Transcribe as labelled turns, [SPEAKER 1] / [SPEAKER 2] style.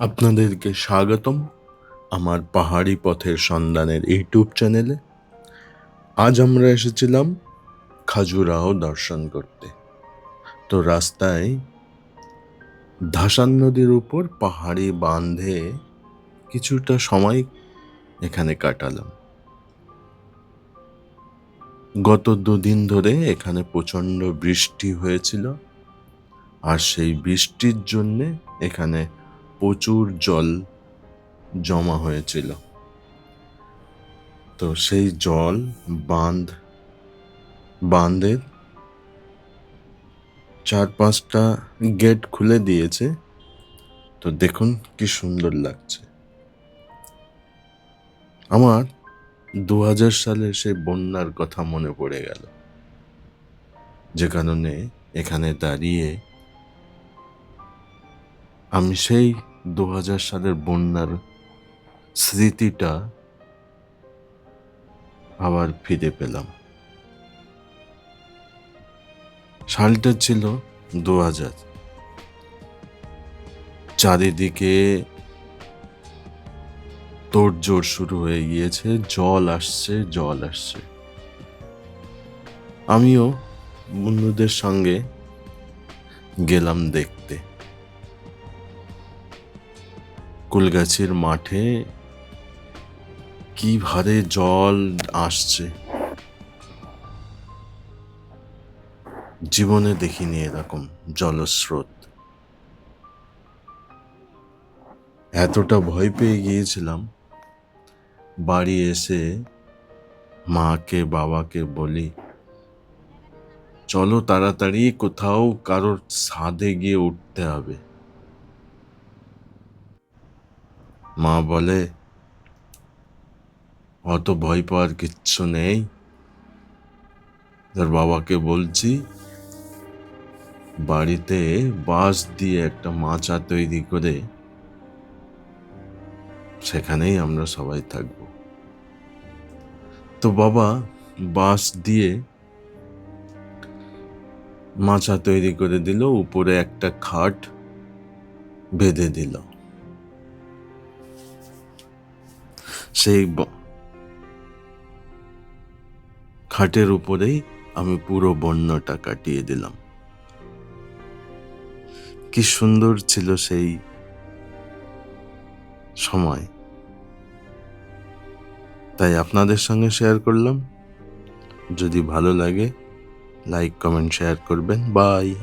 [SPEAKER 1] আপনাদেরকে স্বাগতম আমার পাহাড়ি পথের সন্ধানের ইউটিউব চ্যানেলে। আজ আমরা এসেছিলাম খাজুরাহো দর্শন করতে। তো রাস্তায় ধাসান নদীর উপর পাহাড়ি বাঁধে কিছুটা সময় এখানে কাটালাম। গত দুদিন ধরে এখানে প্রচণ্ড বৃষ্টি হয়েছিল, আর সেই বৃষ্টির জন্যে এখানে প্রচুর জল জমা হয়েছিল। তো সেই জল বাঁধ বাঁধের চার পাঁচটা গেট খুলে দিয়েছে। তো দেখুন কি সুন্দর লাগছে। আমার দু হাজার সালের সেই বন্যার কথা মনে পড়ে গেল। যে কারণে এখানে দাঁড়িয়ে আমি সেই দু হাজার সালের বন্যার স্মৃতিটা আবার ফিরে পেলাম। সালটা ছিল দু হাজার চারিদিকে তোড়জোড় শুরু হয়ে গিয়েছে, জল আসছে জল আসছে। আমিও বন্ধুদের সঙ্গে গেলাম দেখতে। কুলগাছির মাঠে কি ভারে জল আসছে? জীবনে দেখিনি এরকম জলস্রোত। এতটা ভয় পেয়ে গিয়েছিলাম। বাড়ি এসে মাকে, বাবাকে বলি, চলো তাড়াতাড়ি কোথাও কারোর ছাদে গিয়ে উঠতে হবে। মা বলে, অত ভয় পাওয়ার কিচ্ছু নেই। তার বাবাকে বলছি, বাড়িতে বাঁশ দিয়ে একটা মাচা তৈরি করে সেখানেই আমরা সবাই থাকব। তো বাবা, বাঁশ দিয়ে মাচা তৈরি করে দিল, উপরে একটা খাট বেঁধে দিল। সেই খাটের উপরেই আমি পুরো বন্যটা কাটিয়ে দিলাম। কি সুন্দর ছিল সেই সময়। তাই আপনাদের সঙ্গে শেয়ার করলাম। যদি ভালো লাগে, লাইক, কমেন্ট, শেয়ার করবেন। বাই।